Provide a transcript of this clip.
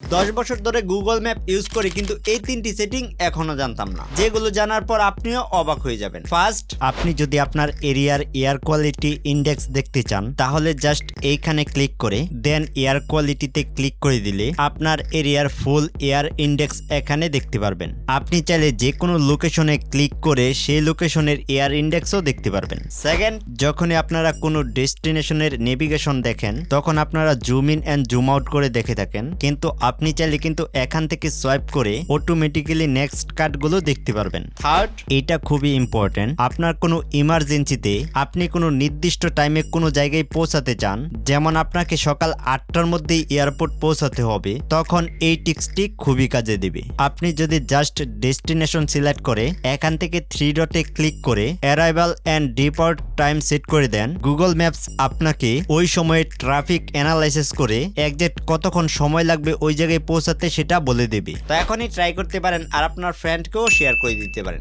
দশ বছর ধরে গুগল ম্যাপ ইউজ করে, কিন্তু এই তিনটি সেটিং এখনও জানতাম না। যেগুলো জানার পর আপনিও অবাক হয়ে যাবেন। ফার্স্ট আপনি যদি আপনার এরিয়ার এয়ার কোয়ালিটি ইন্ডেক্স দেখতে চান, তাহলে জাস্ট এইখানে ক্লিক করে দেন এয়ার কোয়ালিটিতে ক্লিক করে দিলে আপনার এরিয়ার ফুল এয়ার ইন্ডেক্স এখানে দেখতে পারবেন। আপনি চাইলে যে কোনো লোকেশনে ক্লিক করে সেই লোকেশনের এয়ার ইন্ডেক্সও দেখতে পারবেন। সেকেন্ড যখনই আপনারা কোনো ডেস্টিনেশনের নেভিগেশন দেখেন, তখন আপনারা zoom in and zoom out করে দেখে থাকেন। কিন্তু আপনি চাইলে কিন্তু এখান থেকে সোয়াইপ করে অটোমেটিক্যালি নেক্সট কার্ডগুলো দেখতে পারবেন। থার্ড এটা খুবই ইম্পর্টেন্ট আপনার কোনো ইমার্জেন্সিতে আপনি কোনো নির্দিষ্ট টাইমে কোনো জায়গায় পৌঁছাতে চান যেমন আপনাকে সকাল আটটার মধ্যেই এয়ারপোর্ট পৌঁছাতে হবে তখন এই টিক্সটি খুবই কাজে দেবে। আপনি যদি জাস্ট ডেস্টিনেশন সিলেক্ট করে এখান থেকে থ্রি ডটে ক্লিক করে arrival and depart time set করে দেন। গুগল ম্যাপস আপনাকে ওই সময়ে ট্রাফিক অ্যানালাইসিস করে একজ্যাক্ট কতক্ষণ সময় লাগবে ওই জায়গায় পৌঁছাতে সেটা বলে দেবে। তো এখনই ট্রাই করতে পারেন আর আপনার ফ্রেন্ডকেও শেয়ার করে দিতে পারেন।